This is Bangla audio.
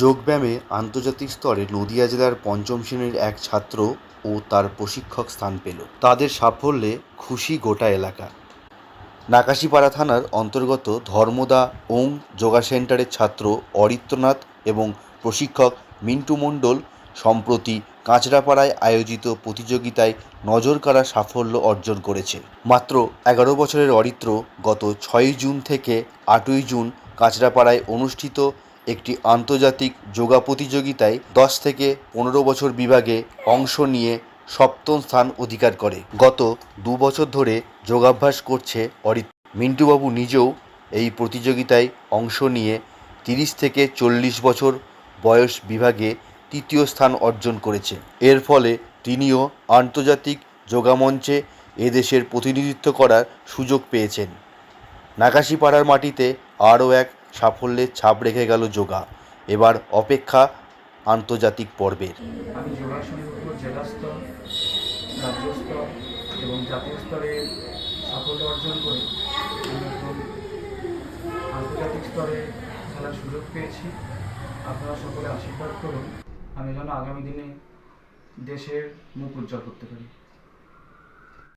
যোগব্যায়ামে আন্তর্জাতিক স্তরে নদিয়া জেলার পঞ্চম শ্রেণির এক ছাত্র ও তার প্রশিক্ষক স্থান পেল। তাদের সাফল্যে খুশি গোটা এলাকা। নাকাশিপাড়া থানার অন্তর্গত ধর্মদা ওং যোগা সেন্টারের ছাত্র অরিত্রনাথ এবং প্রশিক্ষক মিন্টু মণ্ডল সম্প্রতি কাঁচরাপাড়ায় আয়োজিত প্রতিযোগিতায় নজর কাড়া সাফল্য অর্জন করেছে। মাত্র এগারো বছরের অরিত্র গত ছয়ই জুন থেকে আটই জুন কাঁচরাপাড়ায় অনুষ্ঠিত একটি আন্তর্জাতিক যোগা প্রতিযোগিতায় দশ থেকে পনেরো বছর বিভাগে অংশ নিয়ে সপ্তম স্থান অধিকার করে। গত দু বছর ধরে যোগাভ্যাস করছে অরিত্র মিন্টুবাবু নিজেও এই প্রতিযোগিতায় অংশ নিয়ে তিরিশ থেকে চল্লিশ বছর বয়স বিভাগে তৃতীয় স্থান অর্জন করেছে। এর ফলে তিনিও আন্তর্জাতিক যোগামঞ্চে এদেশের প্রতিনিধিত্ব করার সুযোগ পেয়েছেন। নাকাশিপাড়ার মাটিতে আরও এক সাফল্যের ছাপ রেখে গেল যোগা। এবার অপেক্ষা আন্তর্জাতিক পর্বের। আপনারা সকলে আশীর্বাদ করুন। আমি যেন আগামী দিনে দেশের মুখ উজ্জ্বল করতে পারি।